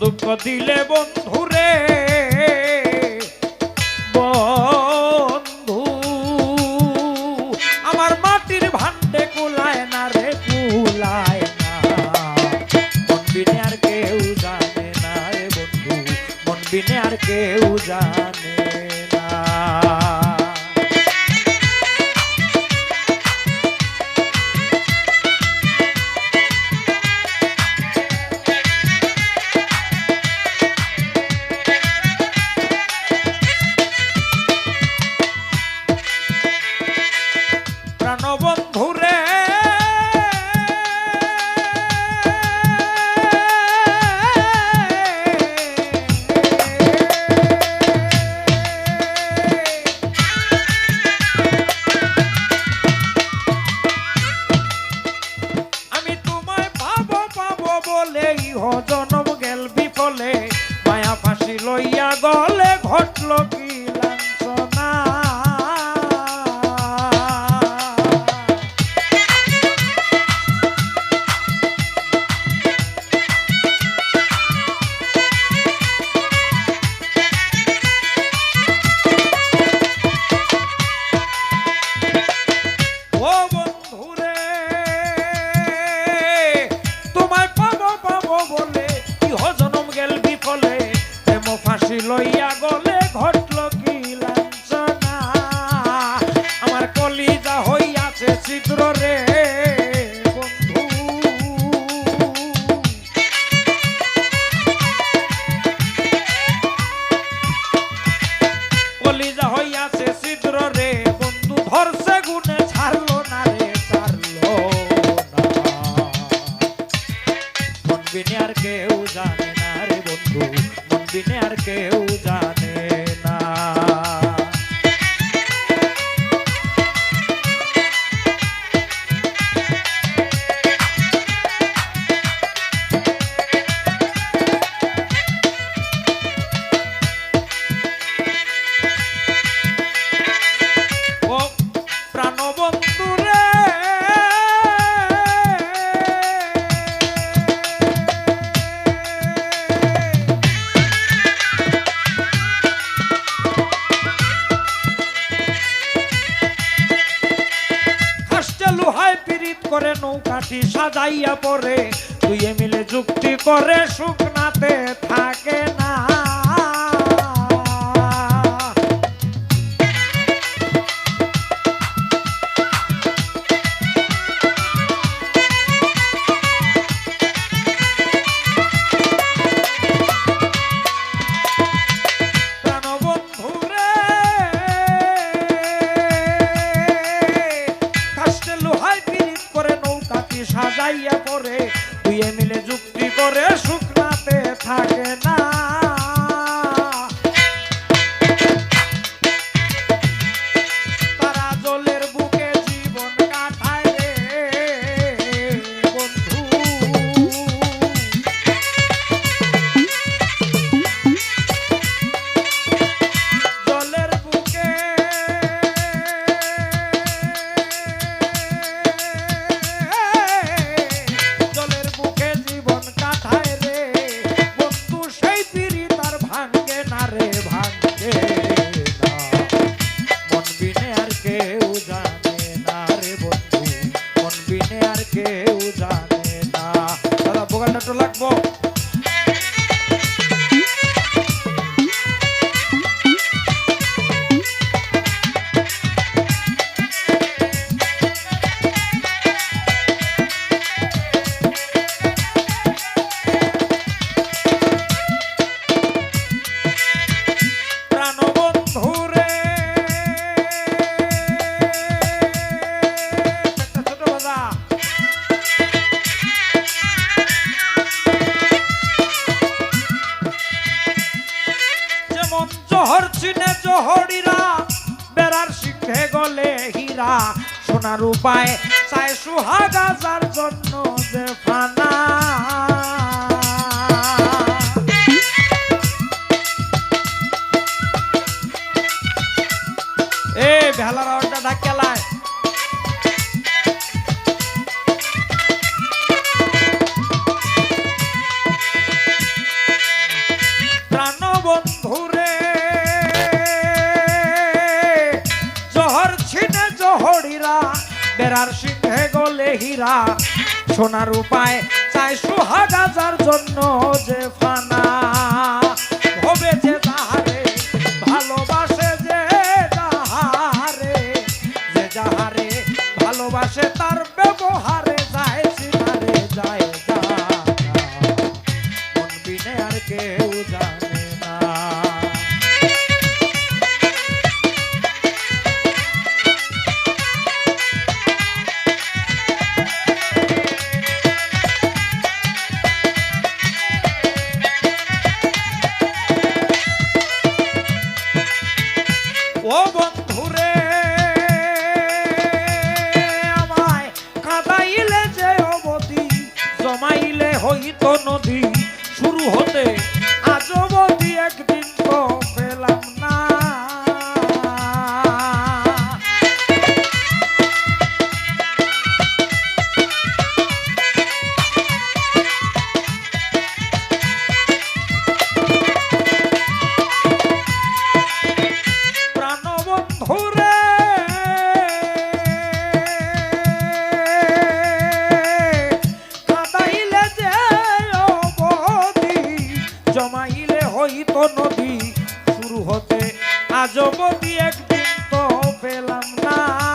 দুঃখ দিলে বন্ধুরে, বন্ধু, আমার মাটির ভান্ডে কুলায় না রে, কুলায় না। মন আর কেউ জানে না রে বন্ধু, মন আর কেউ জানে to dentro যাইয়া পরে তুই মিলে যুক্তি করে সুখনাতে থাকে না। হীরা সোনার উপায় চাই সুহাগা জন্য যে ফানা। এ ভেলার অন্ডা ধাক্কা বলে হীরা সোনার উপায় চাই সোহাগাজার জন্য যে ফানা। শুরু হতে হইত নদী শুরু হতে। আজবদি একদিন তো পেলাম না।